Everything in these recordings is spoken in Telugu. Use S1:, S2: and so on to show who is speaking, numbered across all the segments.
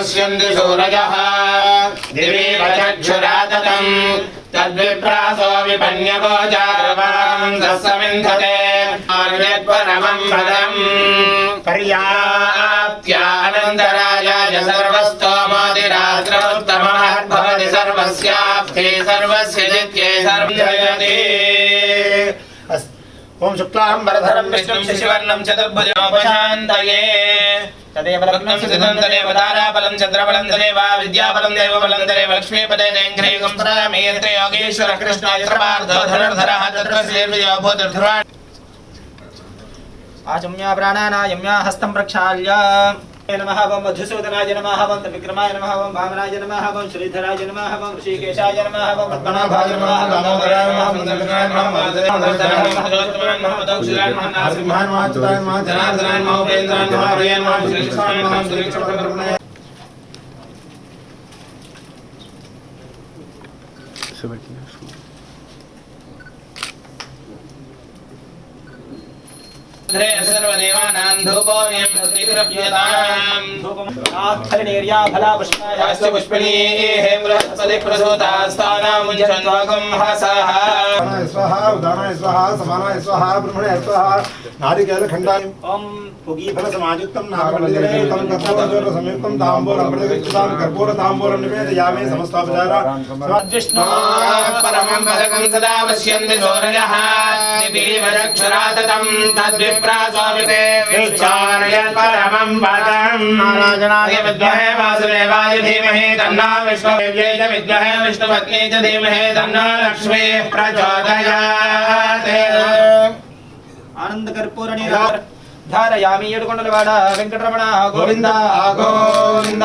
S1: पश्यन्ति सूरजः। दिवीव चक्षुरातम् तद्विप्रासो विपन्यको जागरवान्धते पदम् भवति सर्वस्याप्ते सर्वस्य नित्ये
S2: ओम शुक्लां
S1: वरधरं विष्णुं शशिवर्णं चतुर्भुजोपशान्तये తదేవలం చంద్రబలం తదేవ విద్యాబలం దేవబలం తదేవ లక్ష్మీపదే కృష్ణ
S3: ధనుర్ధర ధనుర్ధర హస్తం ప్రక్షాళ్య नमः मधुसूदनाय नमः विक्रमाय नमः भामराय नमः श्रीधराय नमः ऋषिकेशाय नमः पद्मनाभाय नमः वं दामोदराय नमः वं दर्शनाय नमः वं माधवाय नमः
S1: गौतमाय नमः
S2: वं दौशिलाय
S1: जनार्दनाय नमः उपेन्द्राय नमः प्रियाय नमः श्रीकृष्णाय नमः श्रीकृष्णप्रभुनाय सर्वदेवानां धूपो पुष्पणीः बृहस्पतिप्रसूतास्तानामुञ्चन्वागं हासाः
S2: स्वाहा उदानाय स्वाहा समानाय स्वाहा ब्रह्मणे स्वाहा नारिकेलखण्डानि
S3: ॐ
S2: पुगीफलसमायुक्तं नागमण्डितं रत्नवजोरसंयुक्तं ताम्बूलं प्रतिगच्छतां कर्पूरताम्बूलं निवेदयामि
S3: समस्तापचारा
S1: परमं पदकं सदा पश्यन्ति सौरजः दिवीवरक्षराततं तद्विप्रा स्वामिते विचारयन् परमं पदम् नाराजनाय विद्महे वासुदेवाय धीमहि तन्ना विश्वदेव्यै च विद्महे विष्णुपत्नी च धीमहि तन्ना लक्ष्मी प्रचोदयात् आनन्दकर्पूर धारयामि येडुकोण्डलवाड वेङ्कटरमण गोविन्द गोविन्द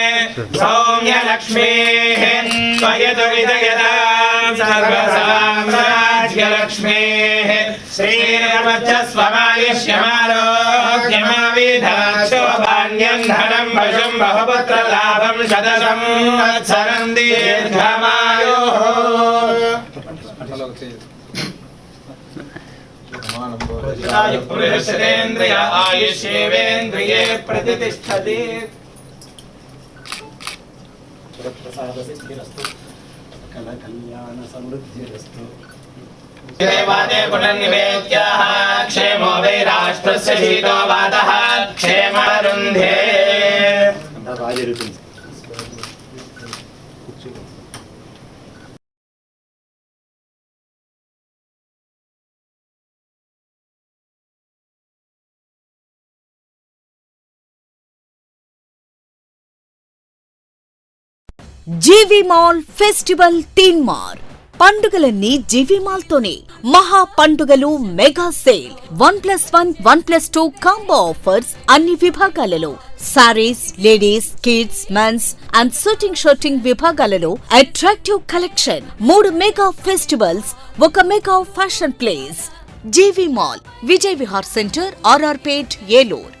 S1: सौम्यलक्ष्मेः त्वयदुविदयदां सर्वसाम्राज्यलक्ष्मेः श्रीरमच्चस्वमायुष्यमारोग्यमाविधाक्षोभान्यम् धनम् वशम् बहुपुत्रलाभम् शतशम् वत्सरम् दीर्घमायोः देवादे पुनर्निवेद्याः क्षेमो वै राष्ट्रस्य शीतो वातः क्षेमरुन्धे
S4: జీవి మాల్ ఫెస్టివల్ తీన్ మార్ పండుగలన్నీ జీవి మాల్ తోనే మహా పండుగలు mega sale. One plus one one plus two combo offers అన్ని విభాగాలలో. Sarees ladies kids men's and suiting suiting విభాగాలలో అట్రాక్టివ్ కలెక్షన్. మూడు మెగా ఫెస్టివల్స్ ఒక mega fashion place. GV mall Vijay Vihar centre RR Pet Eluru.